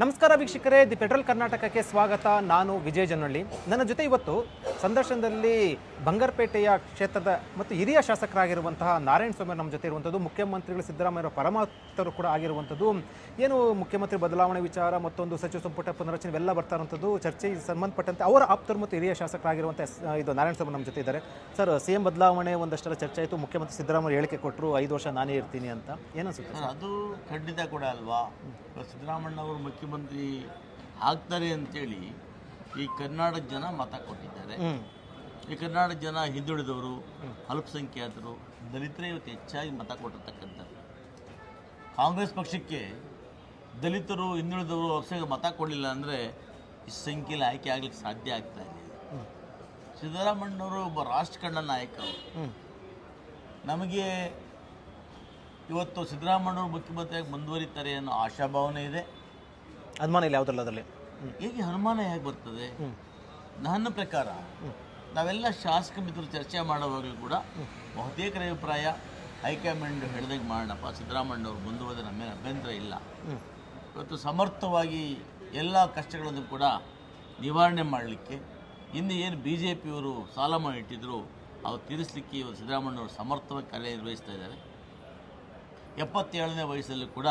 ನಮಸ್ಕಾರ ವೀಕ್ಷಕರೇ the petrol ಕರ್ನಾಟಕಕ್ಕೆ ಸ್ವಾಗತ. ನಾನು ವಿಜಯ್ ಜನಹಳ್ಳಿ ನನ್ನ ಜೊತೆ ಇವತ್ತು ಸಂದರ್ಶನದಲ್ಲಿ ಬಂಗಾರಪೇಟೆಯ ಕ್ಷೇತ್ರದ ಮತ್ತು ಹಿರಿಯ ಶಾಸಕರಾಗಿರುವಂತಹ ನಾರಾಯಣ ಸ್ವಾಮಿ ನಮ್ಮ ಜೊತೆ ಇರುವಂಥದ್ದು ಮುಖ್ಯಮಂತ್ರಿಗಳು ಸಿದ್ದರಾಮಯ್ಯ ಪರಮಾತ್ಮರು ಕೂಡ ಆಗಿರುವಂಥದ್ದು. ಏನು ಮುಖ್ಯಮಂತ್ರಿ ಬದಲಾವಣೆ ವಿಚಾರ ಮತ್ತೊಂದು ಸಚಿವ ಸಂಪುಟ ಪುನರಚನೆ ಇವೆಲ್ಲ ಬರ್ತಾ ಇರುವಂಥದ್ದು ಚರ್ಚೆಗೆ ಸಂಬಂಧಪಟ್ಟಂತೆ ಅವರ ಆಪ್ತರು ಮತ್ತು ಹಿರಿಯ ಶಾಸಕರಾಗಿರುವಂಥ ಇದು ನಾರಾಯಣ ಸ್ವಾಮಿ ನಮ್ಮ ಜೊತೆ ಇದ್ದಾರೆ. ಸರ್ ಸಿ ಎಂ ಬದಲಾವಣೆ ಒಂದಷ್ಟರ ಚರ್ಚೆ ಆಯಿತು. ಮುಖ್ಯಮಂತ್ರಿ ಸಿದ್ದರಾಮಯ್ಯ ಹೇಳಿಕೆ ಕೊಟ್ಟರು ಐದು ವರ್ಷ ನಾನೇ ಇರ್ತೀನಿ ಅಂತ. ಏನನ್ಸುತ್ತೆ ಸರ್, ಅದು ಖಂಡಿತ ಕೂಡ ಅಲ್ವಾ? ಸಿದ್ದರಾಮಯ್ಯ ಸಿದ್ದರಾಮಣ್ಣವರು ಮುಖ್ಯಮಂತ್ರಿ ಆಗ್ತಾರೆ ಅಂತೇಳಿ ಈ ಕರ್ನಾಟಕ ಜನ ಮತ ಕೊಟ್ಟಿದ್ದಾರೆ. ಈ ಕರ್ನಾಟಕ ಜನ ಹಿಂದುಳಿದವರು ಅಲ್ಪಸಂಖ್ಯಾತರು ದಲಿತರೇ ಇವತ್ತು ಹೆಚ್ಚಾಗಿ ಮತ ಕೊಟ್ಟಿರ್ತಕ್ಕಂಥದ್ದು ಕಾಂಗ್ರೆಸ್ ಪಕ್ಷಕ್ಕೆ ದಲಿತರು ಹಿಂದುಳಿದವರು ವರ್ಷಕ್ಕೆ ಮತ ಕೊಡಲಿಲ್ಲ ಅಂದರೆ ಈ ಸಂಖ್ಯೆಯಲ್ಲಿ ಆಯ್ಕೆ ಆಗ್ಲಿಕ್ಕೆ ಸಾಧ್ಯ ಆಗ್ತಾ ಇದೆ ಸಿದ್ದರಾಮಣ್ಣವರು ಒಬ್ಬ ರಾಷ್ಟ್ರಕಂಡ ನಾಯಕ ಅವರು. ನಮಗೆ ಇವತ್ತು ಸಿದ್ದರಾಮಣ್ಣವರು ಮುಖ್ಯಮಂತ್ರಿಯಾಗಿ ಮುಂದುವರಿತಾರೆ ಅನ್ನೋ ಆಶಾಭಾವನೆ ಇದೆ. ಅನುಮಾನ ಇಲ್ಲ ಯಾವುದಲ್ಲ ಅದರಲ್ಲಿ? ಹೇಗೆ ಅನುಮಾನ ಹೇಗೆ ಬರ್ತದೆ? ನನ್ನ ಪ್ರಕಾರ ನಾವೆಲ್ಲ ಶಾಸಕ ಮಿತ್ರರು ಚರ್ಚೆ ಮಾಡುವಾಗಲೂ ಕೂಡ ಬಹುತೇಕರ ಅಭಿಪ್ರಾಯ ಹೈಕಮಾಂಡ್ ಹೇಳಿದಂಗೆ ಮಾಡೋಣಪ್ಪ ಅವರು ಮುಂದುವರೆದ ನಮ್ಮ ಅಭ್ಯಂತರ ಇಲ್ಲ. ಇವತ್ತು ಸಮರ್ಥವಾಗಿ ಎಲ್ಲ ಕಷ್ಟಗಳನ್ನು ಕೂಡ ನಿವಾರಣೆ ಮಾಡಲಿಕ್ಕೆ ಇನ್ನು ಏನು ಬಿ ಜೆ ಪಿಯವರು ಸಾಲ ಮಾಡಿಟ್ಟಿದ್ರು ಅವ್ರು ತೀರಿಸಲಿಕ್ಕೆ ಇವತ್ತು ಸಿದ್ದರಾಮಣ್ಣವರು ಸಮರ್ಥವಾಗಿ ಕಾರ್ಯನಿರ್ವಹಿಸ್ತಾ ಇದ್ದಾರೆ. ಎಪ್ಪತ್ತೇಳನೇ ವಯಸ್ಸಲ್ಲೂ ಕೂಡ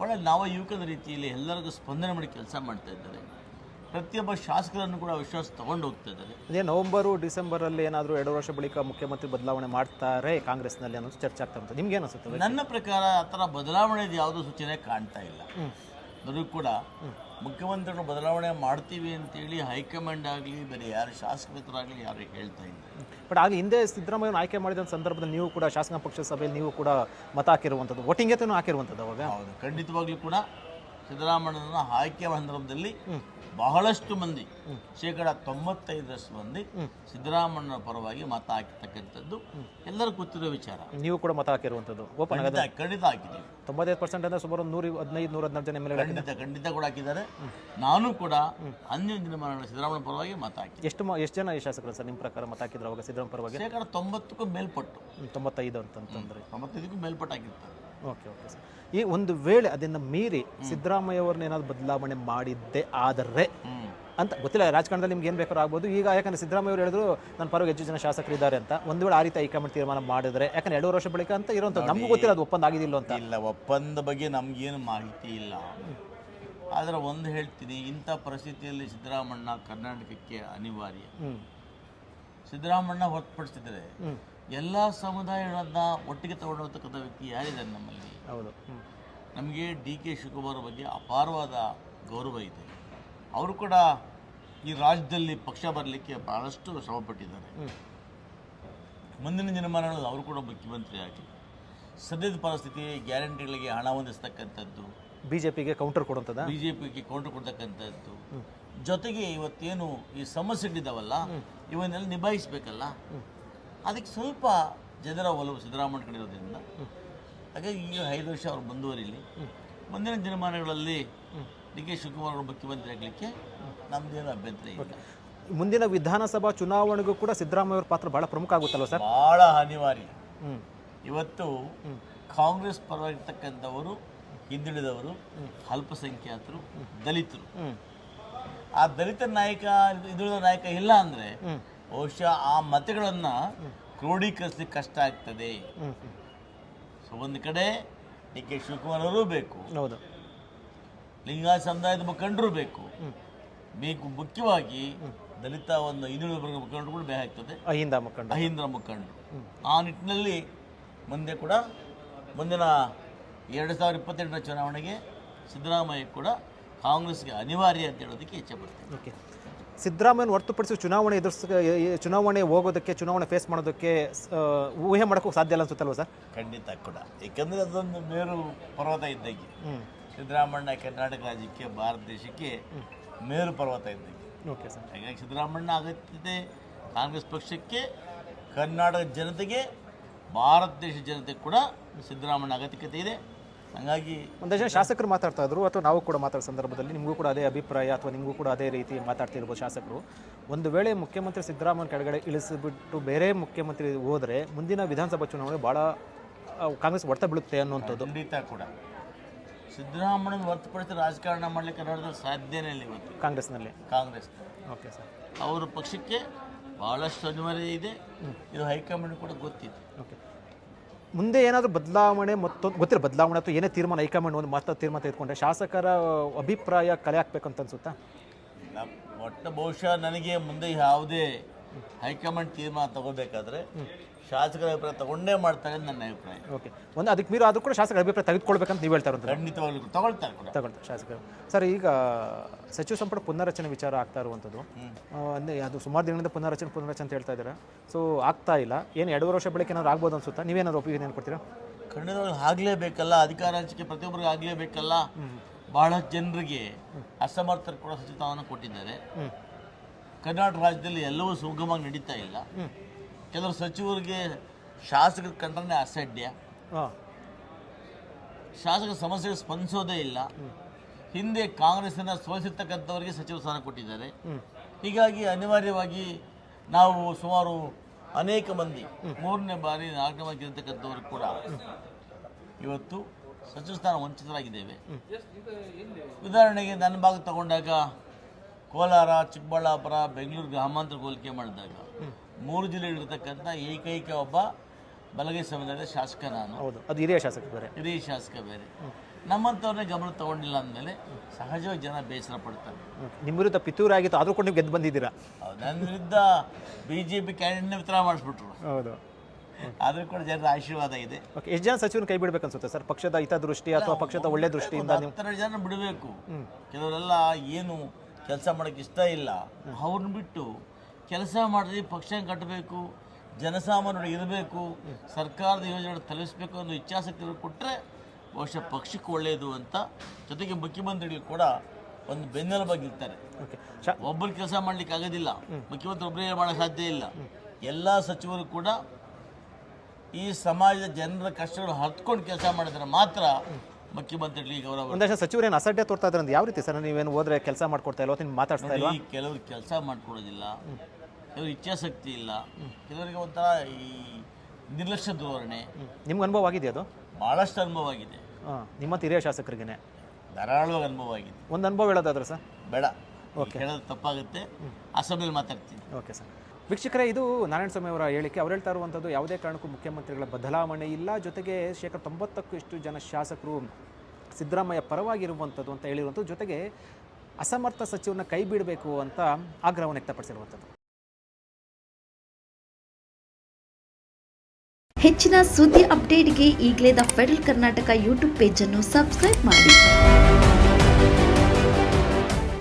ಒಳ್ಳೆ ನವ ಯುವಕನ ರೀತಿಯಲ್ಲಿ ಎಲ್ಲರಿಗೂ ಸ್ಪಂದನೆ ಮಾಡಿ ಕೆಲಸ ಮಾಡ್ತಾ ಇದ್ದಾರೆ. ಪ್ರತಿಯೊಬ್ಬ ಶಾಸಕರನ್ನು ಕೂಡ ವಿಶ್ವಾಸ ತಗೊಂಡು ಹೋಗ್ತಾ ಇದ್ದಾರೆ. ಅದೇ ನವೆಂಬರು ಡಿಸೆಂಬರಲ್ಲಿ ಏನಾದರೂ ಎರಡು ವರ್ಷ ಬಳಿಕ ಮುಖ್ಯಮಂತ್ರಿ ಬದಲಾವಣೆ ಮಾಡ್ತಾರೆ ಕಾಂಗ್ರೆಸ್ನಲ್ಲಿ ಅನ್ನೋದು ಚರ್ಚೆ ಆಗ್ತಾ ಉಂಟು ನಿಮ್ಗೆ ಅನಿಸುತ್ತೆ ನನ್ನ ಪ್ರಕಾರ ಆ ಥರ ಬದಲಾವಣೆದು ಯಾವುದೂ ಸೂಚನೆ ಕಾಣ್ತಾ ಇಲ್ಲ. ನನಗೂ ಕೂಡ ಮುಖ್ಯಮಂತ್ರಿಗಳು ಬದಲಾವಣೆ ಮಾಡ್ತೀವಿ ಅಂತೇಳಿ ಹೈಕಮಾಂಡ್ ಆಗಲಿ ಬೇರೆ ಯಾರು ಶಾಸಕ ಮಿತ್ರರಾಗಲಿ ಯಾರು ಹೇಳ್ತಾ ಇಲ್ಲ. ಬಟ್ ಆಗ ಹಿಂದೆ ಸಿದ್ದರಾಮಯ್ಯ ಆಯ್ಕೆ ಮಾಡಿದ ಸಂದರ್ಭದಲ್ಲಿ ನೀವು ಕೂಡ ಶಾಸನ ಪಕ್ಷದ ಸಭೆಯಲ್ಲಿ ನೀವು ಕೂಡ ಮತ ಹಾಕಿರುವಂಥದ್ದು ವೋಟಿಂಗ್ ಹಾಕಿರುವಂಥದ್ದು ಅವಾಗ ಹೌದು ಖಂಡಿತವಾಗ್ಲೂ ಕೂಡ ಸಿದ್ದರಾಮಣ್ಣನ ಆಯ್ಕೆ ಸಂದರ್ಭದಲ್ಲಿ ಬಹಳಷ್ಟು ಮಂದಿ ಶೇಕಡ ತೊಂಬತ್ತೈದರಷ್ಟು ಮಂದಿ ಸಿದ್ದರಾಮಣ್ಣನ ಪರವಾಗಿ ಮತ ಹಾಕಿರ್ತಕ್ಕಂಥದ್ದು ಎಲ್ಲರೂ ಗೊತ್ತಿರೋ ವಿಚಾರ. ನೀವು ಕೂಡ ಮತ ಹಾಕಿರುವಂಥದ್ದು. ಓಪನ್ ಖಂಡಿತ ಹಾಕಿದ್ದೀವಿ. ತೊಂಬತ್ತೈದು ಪರ್ಸೆಂಟ್ ಅಂದರೆ ಸುಮಾರು ನೂರ ಹದಿನೈದು ನೂರ ಹದಿನಾರು ಜನ ಮೇಲೆ ಖಂಡಿತ ಖಂಡಿತ ಕೂಡ ಹಾಕಿದ್ದಾರೆ. ನಾನು ಕೂಡ ಅಂದಿನ ದಿನಮಾನಗಳ ಸಿದ್ದರಾಮಣ್ಣ ಪರವಾಗಿ ಮತ ಹಾಕಿ ಎಷ್ಟು ಎಷ್ಟು ಜನ ಶಾಸಕರು ಸರ್ ನಿಮ್ಮ ಪ್ರಕಾರ ಮತ ಹಾಕಿದ್ರು ಅವಾಗ ಸಿದ್ದರಾಮಯ್ಯ ಪರವಾಗಿ? ಶೇಕಡ ತೊಂಬತ್ತಕ್ಕೂ ಮೇಲ್ಪಟ್ಟು. ತೊಂಬತ್ತೈದು ಅಂತಂತಂದ್ರೆ. ತೊಂಬತ್ತೈದಕ್ಕೂ ಮೇಲ್ಪಟ್ಟು ಹಾಕಿರ್ತಾರೆ ಓಕೆ ಓಕೆ ಸರ್ ಈ ಒಂದು ವೇಳೆ ಅದನ್ನು ಮೀರಿ ಸಿದ್ದರಾಮಯ್ಯ ಅವ್ರನ್ನ ಏನಾದ್ರು ಬದಲಾವಣೆ ಮಾಡಿದ್ದೆ ಆದರೆ ಅಂತ ಗೊತ್ತಿಲ್ಲ ರಾಜಕಾರಣದಲ್ಲಿ ನಿಮ್ಗೆ ಏನು ಬೇಕಾದ್ರೂ ಆಗ್ಬೋದು. ಈಗ ಯಾಕಂದ್ರೆ ಸಿದ್ದರಾಮಯ್ಯ ಅವರು ಹೇಳಿದ್ರು ನನ್ನ ಪರವಾಗಿ ಹೆಚ್ಚು ಜನ ಶಾಸಕರಿದ್ದಾರೆ ಅಂತ. ಒಂದು ವೇಳೆ ಆ ರೀತಿ ಹೈಕಮಾಂಡ್ ತೀರ್ಮಾನ ಮಾಡಿದ್ರೆ ಯಾಕಂದ್ರೆ ಎರಡು ವರ್ಷ ಬಳಿಕ ಅಂತ ಇರೋಂಥ ನಮ್ಗೂ ಗೊತ್ತಿಲ್ಲ ಅದು ಒಪ್ಪಂದ ಆಗಿದಿಲ್ಲ ಅಂತ. ಇಲ್ಲ ಒಪ್ಪಂದ ಬಗ್ಗೆ ನಮ್ಗೇನು ಮಾಹಿತಿ ಇಲ್ಲ. ಆದರೆ ಒಂದು ಹೇಳ್ತೀನಿ ಇಂಥ ಪರಿಸ್ಥಿತಿಯಲ್ಲಿ ಸಿದ್ದರಾಮಣ್ಣ ಕರ್ನಾಟಕಕ್ಕೆ ಅನಿವಾರ್ಯ. ಸಿದ್ದರಾಮಣ್ಣ ಹೊರತುಪಡಿಸಿದರೆ ಎಲ್ಲ ಸಮುದಾಯಗಳನ್ನ ಒಟ್ಟಿಗೆ ತಗೊಂಡು ಹೋಗ್ತಕ್ಕಂಥ ವ್ಯಕ್ತಿ ಯಾರಿದ್ದಾರೆ ನಮ್ಮಲ್ಲಿ? ಹೌದು. ನಮಗೆ ಡಿ ಕೆ ಶಿವಕುಮಾರ್ ಬಗ್ಗೆ ಅಪಾರವಾದ ಗೌರವ ಇದೆ. ಅವರು ಕೂಡ ಈ ರಾಜ್ಯದಲ್ಲಿ ಪಕ್ಷ ಬರಲಿಕ್ಕೆ ಬಹಳಷ್ಟು ಶ್ರಮಪಟ್ಟಿದ್ದಾರೆ. ಮುಂದಿನ ದಿನಮಾನಗಳಲ್ಲಿ ಅವರು ಕೂಡ ಮುಖ್ಯಮಂತ್ರಿ ಆಗಲಿ ಸದ್ಯದ ಪರಿಸ್ಥಿತಿ ಗ್ಯಾರಂಟಿಗಳಿಗೆ ಹಣ ಹೊಂದಿಸ್ತಕ್ಕಂಥದ್ದು. ಬಿ ಜೆ ಪಿಗೆ ಕೌಂಟರ್ ಕೊಡುವಂಥದ್ದು ಬಿ ಜೆ ಪಿಗೆ ಕೌಂಟರ್ ಕೊಡ್ತಕ್ಕಂಥದ್ದು ಜೊತೆಗೆ ಇವತ್ತೇನು ಈ ಸಮಸ್ಯೆಗಳಿದ್ದಾವಲ್ಲ ಇವನ್ನೆಲ್ಲ ನಿಭಾಯಿಸಬೇಕಲ್ಲ? ಅದಕ್ಕೆ ಸ್ವಲ್ಪ ಜನರ ಒಲವು ಸಿದ್ದರಾಮಯ್ಯ ಕಡೆ ಇರೋದ್ರಿಂದ ಹಾಗಾಗಿ ಈಗ ಐದು ವರ್ಷ ಅವರು ಮುಂದುವರಿಲಿ. ಮುಂದಿನ ದಿನಮಾನಗಳಲ್ಲಿ ಡಿ ಕೆ ಶಿವಕುಮಾರ್ ಅವರು ಮುಖ್ಯಮಂತ್ರಿ ಆಗಲಿಕ್ಕೆ ನಮ್ದೇನು ಅಭ್ಯಂತರ ಇಲ್ಲ. ಮುಂದಿನ ವಿಧಾನಸಭಾ ಚುನಾವಣೆಗೂ ಕೂಡ ಸಿದ್ದರಾಮಯ್ಯ ಅವರ ಪಾತ್ರ ಬಹಳ ಪ್ರಮುಖ ಆಗುತ್ತಲ್ಲ ಸರ್? ಬಹಳ ಅನಿವಾರ್ಯ. ಇವತ್ತು ಕಾಂಗ್ರೆಸ್ ಪರವಾಗಿರ್ತಕ್ಕಂಥವರು ಹಿಂದುಳಿದವರು ಅಲ್ಪಸಂಖ್ಯಾತರು ದಲಿತರು. ಆ ದಲಿತ ನಾಯಕ ಹಿಂದುಳಿದ ನಾಯಕ ಇಲ್ಲ ಅಂದರೆ ಬಹುಶಃ ಆ ಮತಗಳನ್ನು ಕ್ರೋಢೀಕರಿಸಲಿಕ್ಕೆ ಕಷ್ಟ ಆಗ್ತದೆ. ಸೊ ಒಂದು ಕಡೆ ಡಿ ಕೆ ಶಿವಕುಮಾರ್ ಅವರು ಬೇಕು. ಹೌದು. ಲಿಂಗಾಯತ ಸಮುದಾಯದ ಮುಖಂಡರು ಬೇಕು. ಬೇಕು ಮುಖ್ಯವಾಗಿ ದಲಿತ ಒಂದು ಹಿಂದುಳಿದ ವರ್ಗ ಮುಖಂಡರು ಕೂಡ ಬೇಕಾಗ್ತದೆ ಅಹಿಂದ ಮುಖಂಡ ಅಹಿಂದ್ರ ಮುಖಂಡರು. ಆ ನಿಟ್ಟಿನಲ್ಲಿ ಮುಂದೆ ಕೂಡ ಮುಂದಿನ ಎರಡು ಸಾವಿರದ ಇಪ್ಪತ್ತೆಂಟರ ಚುನಾವಣೆಗೆ ಸಿದ್ದರಾಮಯ್ಯ ಕೂಡ ಕಾಂಗ್ರೆಸ್ಗೆ ಅನಿವಾರ್ಯ ಅಂತ ಹೇಳೋದಕ್ಕೆ ಇಚ್ಛೆ ಪಡ್ತೇನೆ. ಓಕೆ. ಸಿದ್ದರಾಮಯ್ಯನ ಹೊರತುಪಡಿಸಿ ಚುನಾವಣೆ ಎದುರಿಸ ಚುನಾವಣೆ ಹೋಗೋದಕ್ಕೆ ಚುನಾವಣೆ ಫೇಸ್ ಮಾಡೋದಕ್ಕೆ ಊಹೆ ಮಾಡೋಕ್ಕೂ ಸಾಧ್ಯ ಇಲ್ಲ ಅನ್ಸುತ್ತಲ್ವ ಸರ್? ಖಂಡಿತ ಕೂಡ. ಏಕೆಂದರೆ ಅದೊಂದು ಮೇರು ಪರ್ವತ ಇದ್ದಂಗೆ ಸಿದ್ದರಾಮಣ್ಣ ಕರ್ನಾಟಕ ರಾಜ್ಯಕ್ಕೆ ಭಾರತ ದೇಶಕ್ಕೆ ಮೇರು ಪರ್ವತ ಇದ್ದಂಗೆ ಓಕೆ ಸರ್ ಹಾಗಾಗಿ ಸಿದ್ದರಾಮಣ್ಣ ಅಗತ್ಯತೆ ಕಾಂಗ್ರೆಸ್ ಪಕ್ಷಕ್ಕೆ ಕರ್ನಾಟಕ ಜನತೆಗೆ ಭಾರತ ದೇಶ ಜನತೆಗೆ ಕೂಡ ಸಿದ್ದರಾಮಣ್ಣ ಅಗತ್ಯಕತೆ ಇದೆ. ಹಾಗಾಗಿ ಒಂದಷ್ಟು ಜನ ಶಾಸಕರು ಮಾತಾಡ್ತಾ ಇದ್ರು ಅಥವಾ ನಾವು ಕೂಡ ಮಾತಾಡೋ ಸಂದರ್ಭದಲ್ಲಿ ನಿಮಗೂ ಕೂಡ ಅದೇ ಅಭಿಪ್ರಾಯ ಅಥವಾ ನಿಮಗೂ ಕೂಡ ಅದೇ ರೀತಿ ಮಾತಾಡ್ತಿರ್ಬೋದು ಶಾಸಕರು. ಒಂದು ವೇಳೆ ಮುಖ್ಯಮಂತ್ರಿ ಸಿದ್ದರಾಮಯ್ಯ ಕೆಳಗಡೆ ಇಳಿಸಿಬಿಟ್ಟು ಬೇರೆ ಮುಖ್ಯಮಂತ್ರಿ ಹೋದರೆ ಮುಂದಿನ ವಿಧಾನಸಭಾ ಚುನಾವಣೆ ಭಾಳ ಕಾಂಗ್ರೆಸ್ ಹೊಡೆತ ಬೀಳುತ್ತೆ ಅನ್ನುವಂಥದ್ದು. ಖಂಡಿತ ಕೂಡ. ಸಿದ್ದರಾಮಯ್ಯನ ಹೊರತುಪಡಿಸಿ ರಾಜಕಾರಣ ಮಾಡಲಿಕ್ಕೆ ಕನ್ನಡದಲ್ಲಿ ಸಾಧ್ಯನೇ ಇಲ್ಲ ಇವತ್ತು. ಕಾಂಗ್ರೆಸ್ನಲ್ಲಿ. ಕಾಂಗ್ರೆಸ್. Okay sir. ಅವರ ಪಕ್ಷಕ್ಕೆ ಭಾಳಷ್ಟು ಅನಿವಾರ್ಯ ಇದೆ. ಇದು ಹೈಕಮಾಂಡ್ ಕೂಡ ಗೊತ್ತಿದೆ. ಓಕೆ. ಮುಂದೆ ಏನಾದರೂ ಬದಲಾವಣೆ ಮತ್ತೊಂದು ಗೊತ್ತಿಲ್ಲ ಬದಲಾವಣೆ ಅಥವಾ ಏನೇ ತೀರ್ಮಾನ ಹೈಕಮಾಂಡ್ ಒಂದು ಮಾತ್ರ ತೀರ್ಮಾನ ತೆಗೆದುಕೊಂಡ್ರೆ ಶಾಸಕರ ಅಭಿಪ್ರಾಯ ಕಲೆ ಹಾಕ್ಬೇಕಂತ ಅನ್ಸುತ್ತಾ? ಒಟ್ಟು ಬಹುಶಃ ನನಗೆ ಮುಂದೆ ಯಾವುದೇ ಹೈಕಮಾಂಡ್ ತೀರ್ಮಾನ ತಗೋಬೇಕಾದ್ರೆ ಶಾಸಕರ ಅಭಿಪ್ರಾಯ ತಗೊಂಡೇ ಮಾಡ್ತಾರೆ ಅಂತ ನನ್ನ ಅಭಿಪ್ರಾಯ. ಓಕೆ ಒಂದು ಅದಕ್ಕೆ ಮೀರು ಆದರೂ ಕೂಡ ಶಾಸಕರ ಅಭಿಪ್ರಾಯ ತೆಗೆದುಕೊಳ್ಬೇಕಂತ ನೀವು ಹೇಳ್ತಾ ಇರೋದು. ಖಂಡಿತವಾಗ್ಲೂ ತಗೊಳ್ತಾರೆ ಕೂಡ. ತಗೊಳ್ತಾರೆ ಶಾಸಕರು. ಸರ್ ಈಗ ಸಚಿವ ಸಂಪುಟ ಪುನರ್ರಚನೆ ವಿಚಾರ ಆಗ್ತಾ ಇರುವಂಥದ್ದು ಅಂದರೆ ಅದು ಸುಮಾರು ದಿನದಿಂದ ಪುನರ್ರಚನೆ ಪುನರ್ರಚನೆ ಅಂತ ಹೇಳ್ತಾ ಇದ್ದಾರೆ. ಸೊ ಆಗ್ತಾ ಇಲ್ಲ. ಏನು ಎರಡು ವರ್ಷ ಬಳಿಕ ಏನಾದ್ರು ಆಗ್ಬೋದು ಅನ್ಸುತ್ತಾ? ನೀವೇನಾದ್ರು ಒಪಿನಿಯನ್ ಕೊಡ್ತೀರಾ? ಖಂಡಿತವಾಗ್ಲೂ ಆಗಲೇಬೇಕಲ್ಲ ಅಧಿಕಾರ ಹಂಚಿಕೆ ಪ್ರತಿಯೊಬ್ಬರಿಗೂ ಆಗ್ಲೇಬೇಕಲ್ಲ. ಬಹಳಷ್ಟು ಜನರಿಗೆ ಅಸಮರ್ಥರು ಕೂಡ ಸಚಿವವನ್ನು ಕೊಟ್ಟಿದ್ದಾರೆ. ಕರ್ನಾಟಕ ರಾಜ್ಯದಲ್ಲಿ ಎಲ್ಲವೂ ಸುಗಮವಾಗಿ ನಡೀತಾ ಇಲ್ಲ. ಕೆಲವರು ಸಚಿವರಿಗೆ ಶಾಸಕರ ಕಂಡ್ರೆ ಅಸಡ್ಯ. ಶಾಸಕ ಶಾಸಕರ ಸಮಸ್ಯೆಗೆ ಸ್ಪಂದಿಸೋದೇ ಇಲ್ಲ. ಹಿಂದೆ ಕಾಂಗ್ರೆಸ್ನ ಸೋಲಿಸಿರ್ತಕ್ಕಂಥವರಿಗೆ ಸಚಿವ ಸ್ಥಾನ ಕೊಟ್ಟಿದ್ದಾರೆ. ಹೀಗಾಗಿ ಅನಿವಾರ್ಯವಾಗಿ ನಾವು ಸುಮಾರು ಅನೇಕ ಮಂದಿ ಮೂರನೇ ಬಾರಿ ನಾಲ್ಕನೇ ಬಾರಿ ಗೆಲ್ತಕ್ಕಂಥವ್ರು ಕೂಡ ಇವತ್ತು ಸಚಿವ ಸ್ಥಾನ ವಂಚಿತರಾಗಿದ್ದೇವೆ. ಉದಾಹರಣೆಗೆ ನನ್ನ ಭಾಗ ತಗೊಂಡಾಗ ಕೋಲಾರ ಚಿಕ್ಕಬಳ್ಳಾಪುರ ಬೆಂಗಳೂರು ಗ್ರಾಮಾಂತರ ಹೋಲಿಕೆ ಮಾಡಿದಾಗ ಮೂರು ಜಿಲ್ಲೆಗಳಿರ್ತಕ್ಕಂಥ ಏಕೈಕ ಒಬ್ಬ ಬಲಗೈ ಸಮುದಾಯದ ಶಾಸಕ ನಾನು. ಹೌದು ಅದು ಹಿರಿಯ ಶಾಸಕ ಬೇರೆ. ಹಿರಿಯ ಶಾಸಕ ಬೇರೆ. ನಮ್ಮಂಥವ್ರನ್ನೇ ಗಮನ ತಗೊಂಡಿಲ್ಲ ಅಂದಮೇಲೆ ಸಹಜವಾಗಿ ಜನ ಬೇಸರ ಪಡ್ತಾರೆ. ನಿಮ್ಮ ವಿರುದ್ಧ ಪಿತೂರಿ ಆಗಿತ್ತು ಆದರೂ ಕೂಡ ನೀವು ಗೆದ್ದು ಬಂದಿದ್ದೀರಾ? ನನ್ನ ವಿರುದ್ಧ ಬಿ ಜೆ ಪಿ ಕ್ಯಾಂಡಿಡೇಟ್ನ ವಿತರ ಮಾಡಿಸ್ಬಿಟ್ರು. ಹೌದು. ಆದರೂ ಕೂಡ ಜನರ ಆಶೀರ್ವಾದ ಇದೆ. ಓಕೆ ಎಷ್ಟು ಜನ ಸಚಿವನ ಕೈ ಬಿಡ್ಬೇಕನ್ಸುತ್ತೆ ಸರ್? ಪಕ್ಷದ ಹಿತದೃಷ್ಟಿ ಅಥವಾ ಪಕ್ಷದ ಒಳ್ಳೆ ದೃಷ್ಟಿಯಿಂದ ನೀವು? ಹತ್ತೆರಡು ಜನ ಬಿಡಬೇಕು. ಕೆಲವರೆಲ್ಲ ಏನು ಕೆಲಸ ಮಾಡೋಕ್ಕೆ ಇಷ್ಟ ಇಲ್ಲ. ಅವ್ರನ್ನ ಬಿಟ್ಟು ಕೆಲಸ ಮಾಡಿದ್ರೆ ಪಕ್ಷ ಕಟ್ಟಬೇಕು ಜನಸಾಮಾನ್ಯರು ಇರಬೇಕು ಸರ್ಕಾರದ ಯೋಜನೆಗಳು ತಲುಪಿಸಬೇಕು ಅನ್ನೋ ಇಚ್ಛಾಸಕ್ತಿ ಕೊಟ್ಟರೆ ಬಹುಶಃ ಪಕ್ಷಕ್ಕೆ ಒಳ್ಳೆಯದು ಅಂತ ಜೊತೆಗೆ ಮುಖ್ಯಮಂತ್ರಿಗಳು ಕೂಡ ಒಂದು ಬೆನ್ನೆಲುಬಾಗಿರ್ತಾರೆ. ಒಬ್ಬರು ಕೆಲಸ ಮಾಡ್ಲಿಕ್ಕೆ ಆಗೋದಿಲ್ಲ. ಮುಖ್ಯಮಂತ್ರಿ ಒಬ್ಬರೇ ಮಾಡೋಕ್ಕೆ ಸಾಧ್ಯ ಇಲ್ಲ. ಎಲ್ಲ ಸಚಿವರು ಕೂಡ ಈ ಸಮಾಜದ ಜನರ ಕಷ್ಟಗಳು ಹತ್ಕೊಂಡು ಕೆಲಸ ಮಾಡಿದ್ರೆ ಮಾತ್ರ ಮುಖ್ಯಮಂತ್ರಿಗಳಿಗೆ ಗೌರವ ಒಂದಷ್ಟು ಸಚಿವರೇನು ಅಸಡ್ಡೆ ತೋರ್ತಾ ಇದ್ರೆ ಯಾವ ರೀತಿ ಸರ್? ನೀವೇನು ಹೋದ್ರೆ ಕೆಲಸ ಮಾಡ್ಕೊಡ್ತಾ ಇಲ್ವಾ ನೀವು ಮಾತಾಡ್ಸ್ತಾ ಇಲ್ವಾ? ನೋಡಿ ಕೆಲವರು ಕೆಲಸ ಮಾಡ್ಕೊಡೋದಿಲ್ಲ. ಕೆಲವರು ಇಚ್ಛಾಶಕ್ತಿ ಇಲ್ಲ. ಕೆಲವರಿಗೆ ಒಂಥರ ಈ ನಿರ್ಲಕ್ಷ್ಯ ಧೋರಣೆ. ನಿಮ್ಗೆ ಅನುಭವ ಆಗಿದೆ ಅದು? ಭಾಳಷ್ಟು ಅನುಭವ ಆಗಿದೆ. ಹಾಂ ನಿಮ್ಮಂತ ಹಿರಿಯ ಶಾಸಕರಿಗೇನೆ. ಧಾರಾಳವಾಗಿ ಅನುಭವ ಆಗಿದೆ. ಒಂದು ಅನುಭವ ಹೇಳೋದಾದ್ರೆ ಸರ್? ಬೇಡ. ಓಕೆ. ಹೇಳೋದು ತಪ್ಪಾಗುತ್ತೆ. ಅಸೆಂಬ್ಲಿಲಿ ಮಾತಾಡ್ತೀನಿ. Okay sir. ವೀಕ್ಷಕರೇ, ಇದು ನಾರಾಯಣ ಸ್ವಾಮಿ ಅವರ ಹೇಳಿಕೆ. ಅವ್ರು ಹೇಳ್ತಾ ಇರುವಂಥದ್ದು ಯಾವುದೇ ಕಾರಣಕ್ಕೂ ಮುಖ್ಯಮಂತ್ರಿಗಳ ಬದಲಾವಣೆ ಇಲ್ಲ. ಜೊತೆಗೆ ಶೇಕಡ ತೊಂಬತ್ತಕ್ಕೂ ಇಷ್ಟು ಜನ ಶಾಸಕರು ಸಿದ್ದರಾಮಯ್ಯ ಪರವಾಗಿರುವಂಥದ್ದು ಅಂತ ಹೇಳಿರುವಂಥದ್ದು. ಜೊತೆಗೆ ಅಸಮರ್ಥ ಸಚಿವನ ಕೈ ಬಿಡಬೇಕು ಅಂತ ಆಗ್ರಹವನ್ನು ವ್ಯಕ್ತಪಡಿಸಿರುವಂಥದ್ದು. ಹೆಚ್ಚಿನ ಸುದ್ದಿ ಅಪ್ಡೇಟ್ಗೆ ಈಗಲೇ ದ ಫೆಡರಲ್ ಕರ್ನಾಟಕ ಯೂಟ್ಯೂಬ್ ಪೇಜನ್ನು ಸಬ್ಸ್ಕ್ರೈಬ್ ಮಾಡಿ.